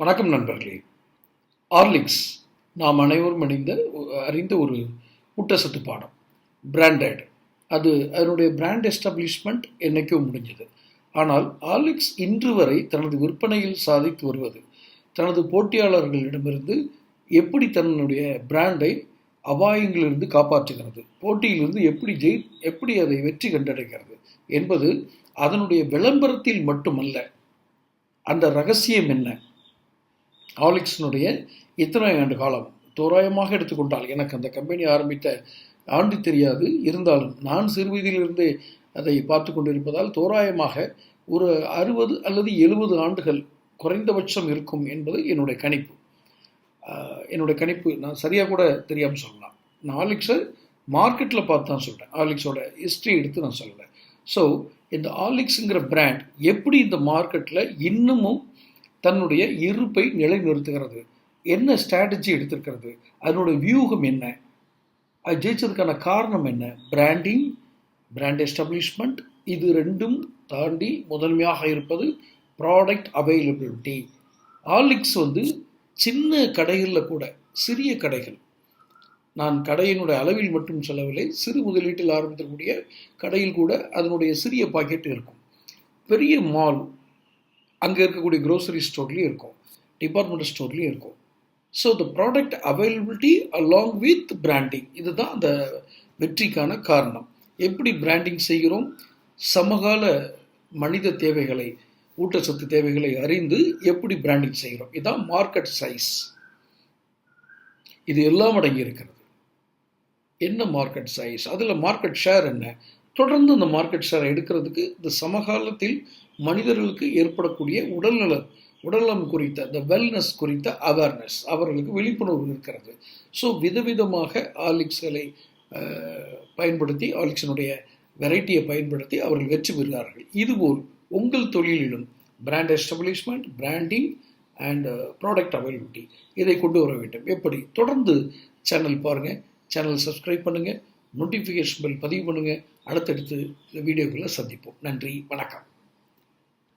வணக்கம் நண்பர்களே. ஆர்லிக்ஸ் நாம் அனைவரும் அணிந்த அறிந்த ஒரு ஊட்டச்சத்து பாடம் பிராண்டட் அது அதனுடைய பிராண்ட் எஸ்டாப்ளிஷ்மெண்ட் என்றைக்கோ முடிஞ்சது. ஆனால் ஆர்லிக்ஸ் இன்று வரை தனது விற்பனையில் சாதித்து வருவது தனது போட்டியாளர்களிடமிருந்து எப்படி தன்னுடைய பிராண்டை அபாயங்களிலிருந்து காப்பாற்றுகிறது போட்டியிலிருந்து எப்படி ஜெய் எப்படி அதை வெற்றி கண்டடைகிறது என்பது அதனுடைய விளம்பரத்தில் மட்டுமல்ல அந்த ரகசியம் என்ன? ஆலிக்ஸினுடைய இத்தனை ஆண்டு காலம்? தோராயமாக எடுத்துக்கொண்டால் எனக்கு அந்த கம்பெனி ஆரம்பித்த ஆண்டு தெரியாது. இருந்தாலும் நான் சிறுவயதிலிருந்தே அதை பார்த்து கொண்டிருப்பதால் தோராயமாக ஒரு அறுபது அல்லது எழுபது ஆண்டுகள் குறைந்தபட்சம் இருக்கும் என்பது என்னுடைய கணிப்பு. என்னுடைய கணிப்பு நான் சரியாக கூட தெரியாமல் சொல்லலாம். நான் ஆலிக்ஸை மார்க்கெட்டில் பார்த்து தான் சொல்கிறேன் ஆலிக்ஸோட ஹிஸ்ட்ரி எடுத்து நான் சொல்லலை. ஸோ இந்த ஆலிக்ஸுங்கிற பிராண்ட் எப்படி இந்த மார்க்கெட்டில் இன்னமும் தன்னுடைய இருப்பை நிலைநிறுத்துகிறது. என்ன ஸ்ட்ராட்டஜி எடுத்திருக்கிறது? அதனுடைய வியூகம் என்ன? அது ஜெயிச்சதுக்கான காரணம் என்ன? பிராண்டிங் பிராண்ட் எஸ்டாப்ளிஷ்மெண்ட் இது ரெண்டும் தாண்டி முதன்மையாக இருப்பது ப்ராடக்ட் அவைலபிலிட்டி ஆலிக்ஸ் வந்து சின்ன கடைகளில் கூட சிறிய கடைகள். நான் கடையினுடைய அளவில் மட்டும் சொல்லவில்லை சிறு முதலீட்டில் ஆரம்பித்திருக்கக்கூடிய கடையில் கூட அதனுடைய சிறிய பாக்கெட் இருக்கும். பெரிய மால் அங்கே இருக்கக்கூடிய க்ரோசரி ஸ்டோர்லேயும் இருக்கும். டிபார்ட்மெண்ட் ஸ்டோர்லேயும் இருக்கும். So the product availability along with branding இதுதான் அந்த வெற்றிக்கான காரணம். எப்படி பிராண்டிங் செய்கிறோம்? சமகால மனித தேவைகளை ஊட்டச்சத்து தேவைகளை அறிந்து எப்படி பிராண்டிங் செய்கிறோம்? இதுதான் மார்க்கெட் சைஸ் இது எல்லாம் அடங்கி இருக்கிறது. என்ன மார்க்கெட் சைஸ் அதில் மார்க்கெட் ஷேர் என்ன? தொடர்ந்து இந்த மார்க்கெட் ஷேரை எடுக்கிறதுக்கு இந்த சமகாலத்தில் மனிதர்களுக்கு ஏற்படக்கூடிய உடல்நல உடல்நலம் குறித்த இந்த வெல்னஸ் குறித்த அவேர்னஸ் அவர்களுக்கு விழிப்புணர்வு இருக்கிறது. ஸோ விதவிதமாக ஆலிக்ஸ்களை பயன்படுத்தி ஆலிக்ஸினுடைய வெரைட்டியை பயன்படுத்தி அவர்கள் வெற்றி பெறுகிறார்கள். இதுபோல் உங்கள் தொழிலிலும் brand establishment branding and product availability இதை கொண்டு வர வேண்டும். எப்படி? தொடர்ந்து சேனல் பாருங்கள் சேனல் சப்ஸ்கிரைப் பண்ணுங்கள் நோட்டிஃபிகேஷன் பில் பதிவு பண்ணுங்கள் அடுத்தடுத்து வீடியோக்களை சந்திப்போம். நன்றி. வணக்கம்.